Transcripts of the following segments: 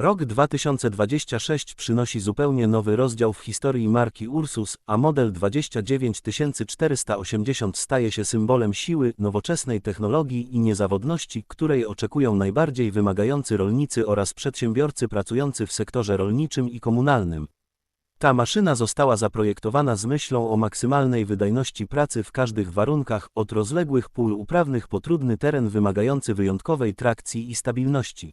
Rok 2026 przynosi zupełnie nowy rozdział w historii marki Ursus, a model 29480 staje się symbolem siły, nowoczesnej technologii i niezawodności, której oczekują najbardziej wymagający rolnicy oraz przedsiębiorcy pracujący w sektorze rolniczym i komunalnym. Ta maszyna została zaprojektowana z myślą o maksymalnej wydajności pracy w każdych warunkach, od rozległych pól uprawnych po trudny teren wymagający wyjątkowej trakcji i stabilności.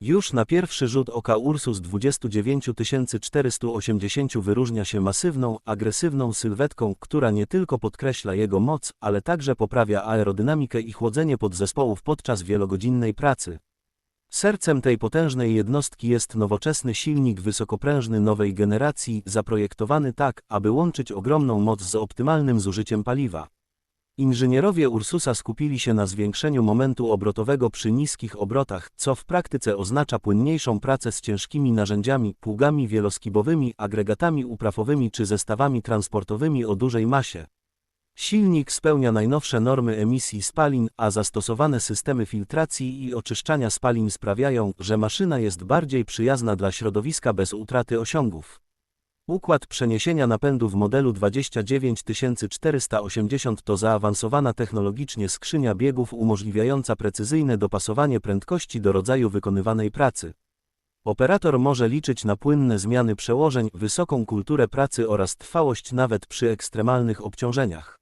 Już na pierwszy rzut oka Ursus 29480 wyróżnia się masywną, agresywną sylwetką, która nie tylko podkreśla jego moc, ale także poprawia aerodynamikę i chłodzenie podzespołów podczas wielogodzinnej pracy. Sercem tej potężnej jednostki jest nowoczesny silnik wysokoprężny nowej generacji, zaprojektowany tak, aby łączyć ogromną moc z optymalnym zużyciem paliwa. Inżynierowie Ursusa skupili się na zwiększeniu momentu obrotowego przy niskich obrotach, co w praktyce oznacza płynniejszą pracę z ciężkimi narzędziami, pługami wieloskibowymi, agregatami uprawowymi czy zestawami transportowymi o dużej masie. Silnik spełnia najnowsze normy emisji spalin, a zastosowane systemy filtracji i oczyszczania spalin sprawiają, że maszyna jest bardziej przyjazna dla środowiska bez utraty osiągów. Układ przeniesienia napędu w modelu 29480 to zaawansowana technologicznie skrzynia biegów umożliwiająca precyzyjne dopasowanie prędkości do rodzaju wykonywanej pracy. Operator może liczyć na płynne zmiany przełożeń, wysoką kulturę pracy oraz trwałość nawet przy ekstremalnych obciążeniach.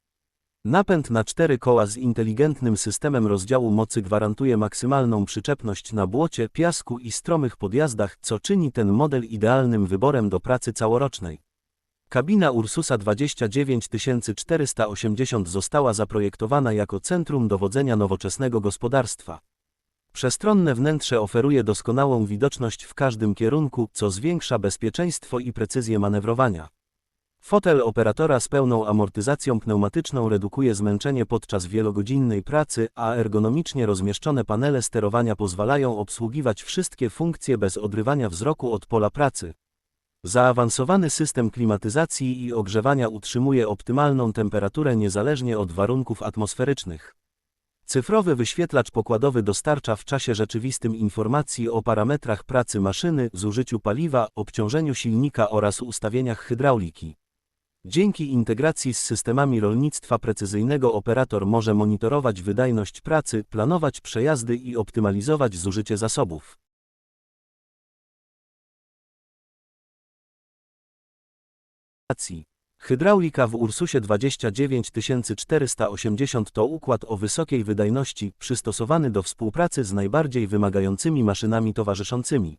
Napęd na cztery koła z inteligentnym systemem rozdziału mocy gwarantuje maksymalną przyczepność na błocie, piasku i stromych podjazdach, co czyni ten model idealnym wyborem do pracy całorocznej. Kabina Ursusa 29480 została zaprojektowana jako centrum dowodzenia nowoczesnego gospodarstwa. Przestronne wnętrze oferuje doskonałą widoczność w każdym kierunku, co zwiększa bezpieczeństwo i precyzję manewrowania. Fotel operatora z pełną amortyzacją pneumatyczną redukuje zmęczenie podczas wielogodzinnej pracy, a ergonomicznie rozmieszczone panele sterowania pozwalają obsługiwać wszystkie funkcje bez odrywania wzroku od pola pracy. Zaawansowany system klimatyzacji i ogrzewania utrzymuje optymalną temperaturę niezależnie od warunków atmosferycznych. Cyfrowy wyświetlacz pokładowy dostarcza w czasie rzeczywistym informacji o parametrach pracy maszyny, zużyciu paliwa, obciążeniu silnika oraz ustawieniach hydrauliki. Dzięki integracji z systemami rolnictwa precyzyjnego operator może monitorować wydajność pracy, planować przejazdy i optymalizować zużycie zasobów. Hydraulika w Ursusie 29480 to układ o wysokiej wydajności, przystosowany do współpracy z najbardziej wymagającymi maszynami towarzyszącymi.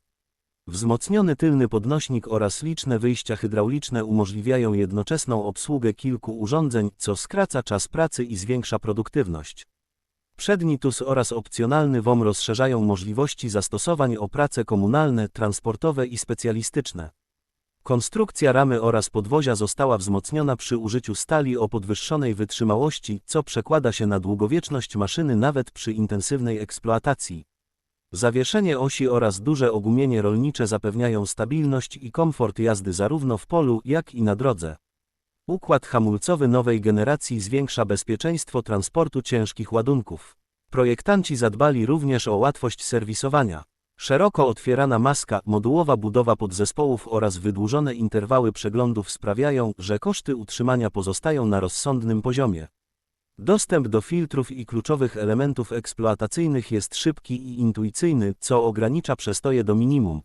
Wzmocniony tylny podnośnik oraz liczne wyjścia hydrauliczne umożliwiają jednoczesną obsługę kilku urządzeń, co skraca czas pracy i zwiększa produktywność. Przedni TUS oraz opcjonalny WOM rozszerzają możliwości zastosowań o prace komunalne, transportowe i specjalistyczne. Konstrukcja ramy oraz podwozia została wzmocniona przy użyciu stali o podwyższonej wytrzymałości, co przekłada się na długowieczność maszyny nawet przy intensywnej eksploatacji. Zawieszenie osi oraz duże ogumienie rolnicze zapewniają stabilność i komfort jazdy zarówno w polu, jak i na drodze. Układ hamulcowy nowej generacji zwiększa bezpieczeństwo transportu ciężkich ładunków. Projektanci zadbali również o łatwość serwisowania. Szeroko otwierana maska, modułowa budowa podzespołów oraz wydłużone interwały przeglądów sprawiają, że koszty utrzymania pozostają na rozsądnym poziomie. Dostęp do filtrów i kluczowych elementów eksploatacyjnych jest szybki i intuicyjny, co ogranicza przestoje do minimum.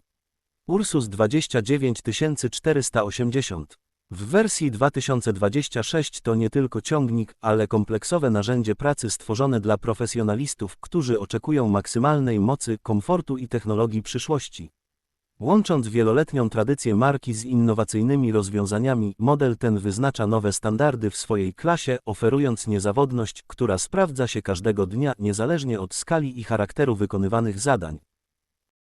Ursus 29480 W wersji 2026 to nie tylko ciągnik, ale kompleksowe narzędzie pracy stworzone dla profesjonalistów, którzy oczekują maksymalnej mocy, komfortu i technologii przyszłości. Łącząc wieloletnią tradycję marki z innowacyjnymi rozwiązaniami, model ten wyznacza nowe standardy w swojej klasie, oferując niezawodność, która sprawdza się każdego dnia, niezależnie od skali i charakteru wykonywanych zadań.